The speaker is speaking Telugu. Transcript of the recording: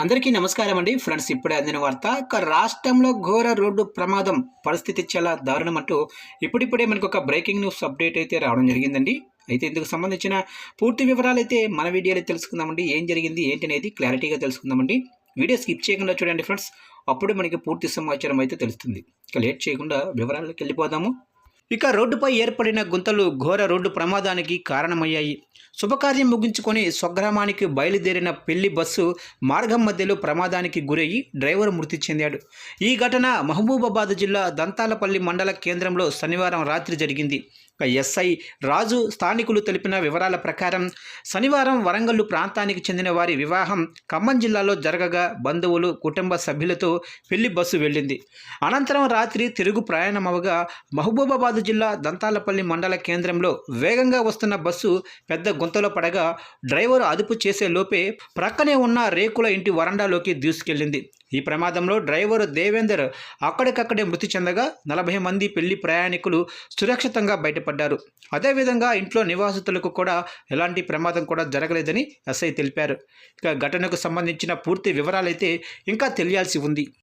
అందరికీ నమస్కారం అండి. ఫ్రెండ్స్ ఇప్పుడే అందిన వార్త ఒక రాష్ట్రంలో ఘోర రోడ్డు ప్రమాదం పరిస్థితి చాలా దారుణం అంటూ ఇప్పుడిప్పుడే మనకు ఒక బ్రేకింగ్ న్యూస్ అప్డేట్ అయితే రావడం జరిగిందండి. అయితే ఇందుకు సంబంధించిన పూర్తి వివరాలు అయితే మన వీడియోలో తెలుసుకుందామండి. ఏం జరిగింది ఏంటి అనేది క్లారిటీగా తెలుసుకుందామండి. వీడియో స్కిప్ చేయకుండా చూడండి ఫ్రెండ్స్. అప్పుడు మనకి పూర్తి సమాచారం అయితే తెలుస్తుంది. ఇక లేట్ చేయకుండా వివరాలకు వెళ్ళిపోదాము. ఇక రోడ్డుపై ఏర్పడిన గుంతలు ఘోర రోడ్డు ప్రమాదానికి కారణమయ్యాయి. శుభకార్యం ముగించుకొని స్వగ్రామానికి బయలుదేరిన పెళ్ళి బస్సు మార్గం మధ్యలో ప్రమాదానికి గురయ్యి డ్రైవర్ మృతి చెందాడు. ఈ ఘటన మహబూబాబాద్ జిల్లా దంతాలపల్లి మండల కేంద్రంలో శనివారం రాత్రి జరిగింది. ఎస్ఐ రాజు స్థానికులు తెలిపిన వివరాల ప్రకారం శనివారం వరంగల్లు ప్రాంతానికి చెందిన వారి వివాహం ఖమ్మం జిల్లాలో జరగగా బంధువులు కుటుంబ సభ్యులతో పెళ్ళి బస్సు వెళ్ళింది. అనంతరం రాత్రి తిరుగు ప్రయాణమవగా మహబూబాబాద్ జిల్లా దంతాలపల్లి మండల కేంద్రంలో వేగంగా వస్తున్న బస్సు పెద్ద గుంతలో పడగా డ్రైవర్ అదుపు చేసే లోపే ప్రక్కనే ఉన్న రేకుల ఇంటి వరండాలోకి దూసుకెళ్ళింది. ఈ ప్రమాదంలో డ్రైవర్ దేవేందర్ అక్కడికక్కడే మృతి చెందగా నలభై మంది పెళ్ళి ప్రయాణికులు సురక్షితంగా బయటపడ్డారు. అదేవిధంగా ఇంట్లో నివాసితులకు కూడా ఎలాంటి ప్రమాదం కూడా జరగలేదని ఎస్ఐ తెలిపారు. ఇక ఘటనకు సంబంధించిన పూర్తి వివరాలైతే ఇంకా తెలియాల్సి ఉంది.